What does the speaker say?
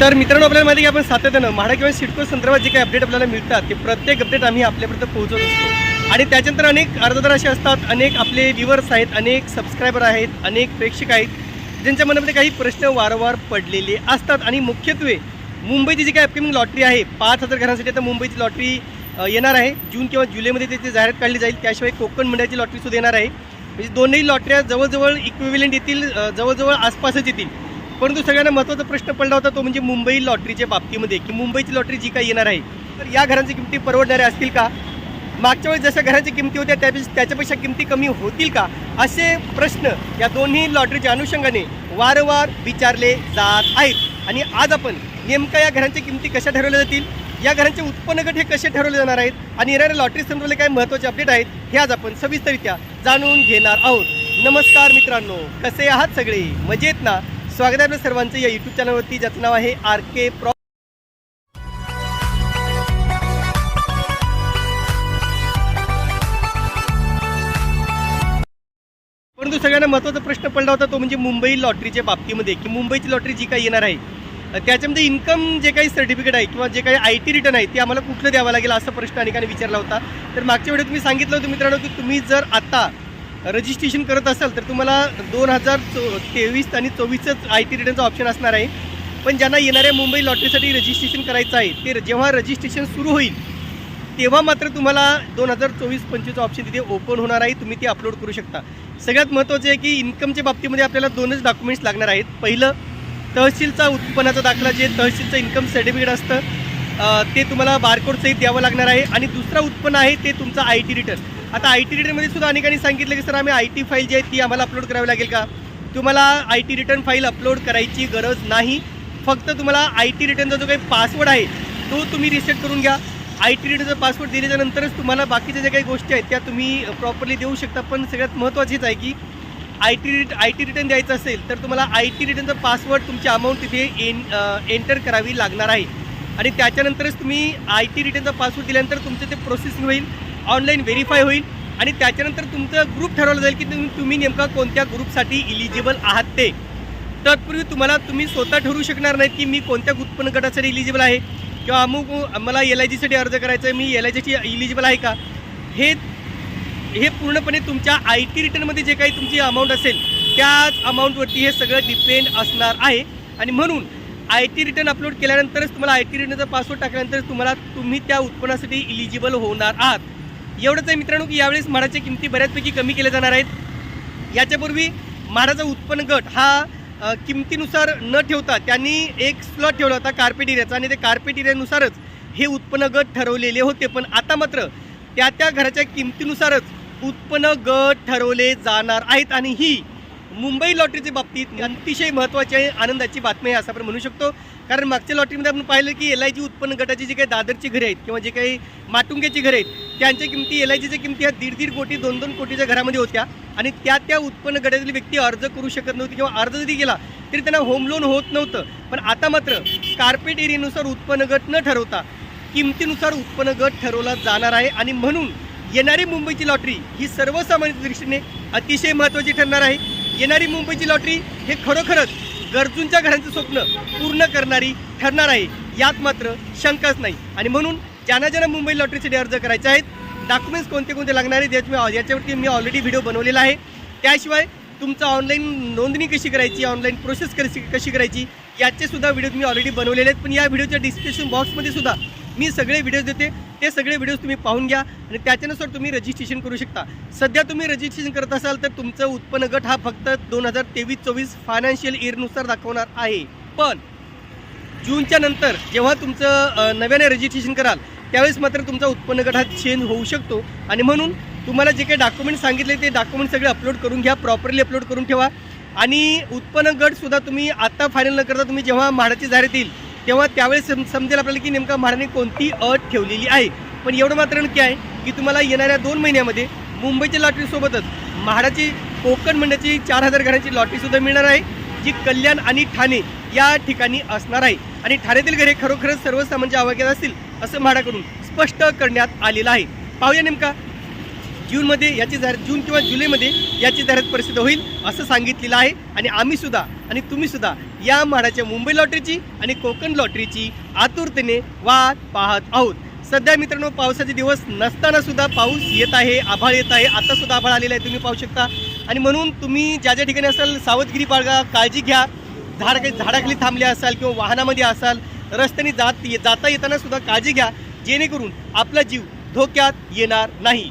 तर मित्रांनो आपल्याला माहिती आहे की आपण सातत्यानं म्हाडा किंवा सिडको संदर्भात जे काही अपडेट आपल्याला मिळतात ते प्रत्येक अपडेट आम्ही आपल्यापर्यंत पोहोचवत असतो. आणि त्याच्यानंतर अनेक अर्जदार असे असतात अनेक आपले व्ह्युअर्स आहेत अनेक सबस्क्रायबर आहेत अनेक प्रेक्षक आहेत ज्यांच्या मनामध्ये काही प्रश्न वारंवार पडलेले असतात. आणि मुख्यत्वे मुंबईची जी काही अपकमिंग लॉटरी आहे पाच हजार घरांसाठी आता मुंबईची लॉटरी येणार आहे. जून किंवा जुलैमध्ये त्याची जाहिरात काढली जाईल. त्याशिवाय कोकण मंडळाची लॉटरीसुद्धा येणार आहे. म्हणजे दोन्ही लॉटऱ्या जवळजवळ इक्विव्हलंट येतील जवळजवळ आसपासच येतील. परंतु सगळ्यांना महत्त्वाचा प्रश्न पडला होता तो म्हणजे मुंबई लॉटरीच्या बाबतीमध्ये की मुंबईची लॉटरी जी काही येणार आहे तर या घरांची किमती परवडणाऱ्या असतील का? मागच्या वेळेस जशा घरांच्या किमती होत्या त्यापेक्षा त्याच्यापेक्षा किमती कमी होतील का? असे प्रश्न या दोन्ही लॉटरीच्या अनुषंगाने वारंवार विचारले जात आहेत. आणि आज आपण नेमका या घरांच्या किमती कशा ठरवल्या जातील या घरांचे उत्पन्न गट हे कसे ठरवले जाणार आहेत आणि येणाऱ्या लॉटरी संदर्भातले काय महत्त्वाचे अपडेट आहेत हे आज आपण सविस्तरित्या जाणून घेणार आहोत. नमस्कार मित्रांनो कसे आहात सगळे? मजेत ना? स्वागत आहे आपल्या सर्वांचं या यूट्यूब चॅनलवरती ज्याचं नाव आहे आर के प्रॉ परंतु सगळ्यांना महत्त्वाचा प्रश्न पडला होता तो म्हणजे मुंबई लॉटरीच्या बाबतीमध्ये की मुंबईची लॉटरी जी काही येणार आहे त्याच्यामध्ये इन्कम जे काही सर्टिफिकेट आहे किंवा जे काही आय टी रिटर्न आहे ते आम्हाला कुठलं द्यावं लागेल असा प्रश्न अनेकांनी विचारला होता. तर मागच्या वेळेस तुम्ही सांगितलं होतं मित्रांनो की तुम्ही जर आता रजिस्ट्रेशन करत असाल तर तुम्हाला दोन हजार चो तेवीस आणि चोवीसच आय टी रिटर्नचा ऑप्शन असणार आहे. पण ज्यांना येणाऱ्या मुंबई लॉटरीसाठी रजिस्ट्रेशन करायचं आहे ते जेव्हा रजिस्ट्रेशन सुरू होईल तेव्हा मात्र तुम्हाला दोन हजार चोवीस पंचवीसचं ऑप्शन तिथे ओपन होणार आहे. तुम्ही ते अपलोड करू शकता. सगळ्यात महत्त्वाचं आहे की इन्कमच्या बाबतीमध्ये आपल्याला दोनच डॉक्युमेंट्स लागणार आहेत. पहिलं तहसीलचा उत्पन्नाचा दाखला जे तहसीलचं इन्कम सर्टिफिकेट असतं ते तुम्हाला बारकोडसहित द्यावं लागणार आहे. आणि दुसरं उत्पन्न आहे ते तुमचं आय टी रिटर्न आता आय टी रिटर्नमध्ये सुद्धा अनेकांनी सांगितलं की सर आम्ही आय टी फाईल जी आहे ती आम्हाला अपलोड करावी लागेल का? तुम्हाला I T return file upload करायची गरज नाही. फक्त तुम्हाला आय टी रिटर्नचा जो काही पासवर्ड आहे तो तुम्ही रिसेट करून घ्या. आय टी रिटर्नचा पासवर्ड दिल्याच्यानंतरच तुम्हाला बाकीच्या ज्या काही गोष्टी आहेत त्या तुम्ही प्रॉपरली देऊ शकता. पण सगळ्यात महत्त्वाचीच आहे की आय टी रिट आय टी रिटर्न द्यायचं असेल तर तुम्हाला आय टी रिटर्नचा पासवर्ड तुमची अमाऊंट तिथे एन एंटर करावी लागणार आहे. आणि त्याच्यानंतरच तुम्ही आय टी रिटर्नचा पासवर्ड दिल्यानंतर तुमचं ते प्रोसेसिंग होईल. ऑनलाईन व्हेरीफाय होईल आणि त्याच्यानंतर तुमचं ग्रुप ठरवलं जाईल की तुम्ही तुम्ही नेमका कोणत्या ग्रुपसाठी इलिजिबल आहात ते. तत्पूर्वी तुम्हाला तुम्ही स्वतः ठरवू शकणार नाहीत की मी कोणत्या उत्पन्न गटासाठी इलिजिबल आहे. किंवा अमुक मला एल आय जीसाठी अर्ज करायचा आहे मी एल आय जीची इलिजिबल आहे का? हे हे पूर्णपणे तुमच्या आय टी रिटर्नमध्ये जे काही तुमची अमाऊंट असेल त्याच अमाऊंटवरती हे सगळं डिपेंड असणार आहे. आणि म्हणून आय टी रिटर्न अपलोड केल्यानंतरच तुम्हाला आय टी रिटर्नचा पासवर्ड टाकल्यानंतर तुम्हाला तुम्ही त्या उत्पन्नासाठी इलिजिबल होणार आहात. एवढंच आहे मित्रांनो की यावेळेस म्हाडाच्या किमती बऱ्याचपैकी कमी केल्या जाणार आहेत. याच्यापूर्वी म्हाडाचा उत्पन्न गट हा किमतीनुसार न ठेवता त्यांनी एक स्लॉट ठेवला होता कार्पेट एरियाचा आणि ते कार्पेट एरियानुसारच हे उत्पन्न गट ठरवलेले होते. पण आता मात्र त्या त्या घराच्या किमतीनुसारच उत्पन्न गट ठरवले जाणार आहेत आणि ही मुंबई लॉटरीच्या बाबतीत अतिशय महत्त्वाची आहे आनंदाची बातमी आहे असं आपण म्हणू शकतो. कारण मागच्या लॉटरीमध्ये आपण पाहिलं की एल आय जी उत्पन्न गटाची जी काही दादरची घरे आहेत किंवा जे काही माटुंग्याची घरे आहेत त्यांच्या किमती एल आय जीच्या किमती ह्या दीड दीड कोटी दोन दोन कोटीच्या घरामध्ये होत्या. आणि त्या त्या उत्पन्न गटातील व्यक्ती अर्ज करू शकत नव्हती किंवा अर्ज जरी गेला तरी त्यांना होम लोन होत नव्हतं. पण आता मात्र कार्पेट एरियानुसार उत्पन्न गट न ठरवता किमतीनुसार उत्पन्न गट ठरवला जाणार आहे. आणि म्हणून येणारी मुंबईची लॉटरी ही सर्वसामान्य दृष्टीने अतिशय महत्त्वाची ठरणार आहे. येणारी मुंबईची लॉटरी हे खरोखरच गरजूंच्या घरांचं स्वप्न पूर्ण करणारी ठरणार आहे. यात मात्र शंकाच नाही. आणि म्हणून ज्यांना ज्यांना मुंबई लॉटरीसाठी अर्ज करायचे आहेत डॉक्युमेंट्स कोणते कोणते लागणार आहेत मी याच्यावरती मी ऑलरेडी व्हिडिओ बनवलेला आहे. त्याशिवाय तुमचा ऑनलाईन नोंदणी कशी करायची ऑनलाईन प्रोसेस कशी कशी करायची याचे सुद्धा व्हिडिओ मी ऑलरेडी बनवलेले आहेत. पण या व्हिडिओच्या डिस्क्रिप्शन बॉक्समध्ये सुद्धा मी सगळे व्हिडिओज देते. ते सगळे व्हिडिओज तुम्ही पाहून घ्या आणि त्याच्यानुसार तुम्ही रजिस्ट्रेशन करू शकता. सध्या तुम्ही रजिस्ट्रेशन करत असाल तर तुमचं उत्पन्न गट हा फक्त दोन हजार तेवीस चोवीस फायनान्शियल इयरनुसार दाखवणार आहे. पण जूनच्या नंतर जेव्हा तुमचं नव्याने रजिस्ट्रेशन कराल त्यावेळेस मात्र तुमचा उत्पन्न गट हा चेंज होऊ शकतो. आणि म्हणून तुम्हाला जे काही डॉक्युमेंट सांगितले ते डॉक्युमेंट सगळे अपलोड करून घ्या प्रॉपरली अपलोड करून ठेवा. आणि उत्पन्न गटसुद्धा तुम्ही आत्ता फायनल न करता तुम्ही जेव्हा म्हाडाची जाहिरात येईल तेव्हा त्यावेळेस सम समजेल आपल्याला की नेमका म्हाडाने कोणती अट ठेवलेली आहे. पण एवढं मात्र नक्की आहे की तुम्हाला येणाऱ्या दोन महिन्यामध्ये मुंबईच्या लॉटरीसोबतच म्हाडाची कोकण मंडळाची चार हजार घरांची लॉटरीसुद्धा मिळणार आहे जी कल्याण आणि ठाणे या ठिकाणी असणार आहे. आणि ठाण्यातील घरे खरोखरच सर्वसामान्य आवाक्यात असतील असं म्हाडाकडून स्पष्ट करण्यात आलेलं आहे. पाहूया नेमका जूनमध्ये याची जाहिरात जून किंवा जुलैमध्ये याची जाहिरात प्रसिद्ध होईल असं सांगितलेलं आहे. आणि आम्ही सुद्धा आणि तुम्ही सुद्धा या म्हाडाच्या मुंबई लॉटरीची आणि कोकण लॉटरीची आतुरतेने वाट पाहत आहोत. सध्या मित्रांनो पावसाचे दिवस नसताना सुद्धा पाऊस येत आहे आभाळ येत आहे. आता सुद्धा आभाळ आलेला आहे तुम्ही पाहू शकता. आणि म्हणून तुम्ही ज्या ज्या ठिकाणी असाल सावधगिरी बाळगा काळजी घ्या. झाड काही झाडाखाली थांबले असाल किंवा वाहनामध्ये असाल रस्त्याने जात जाता येताना सुद्धा काळजी घ्या. जेणेकरून आपला जीव धोक्यात येणार नाही.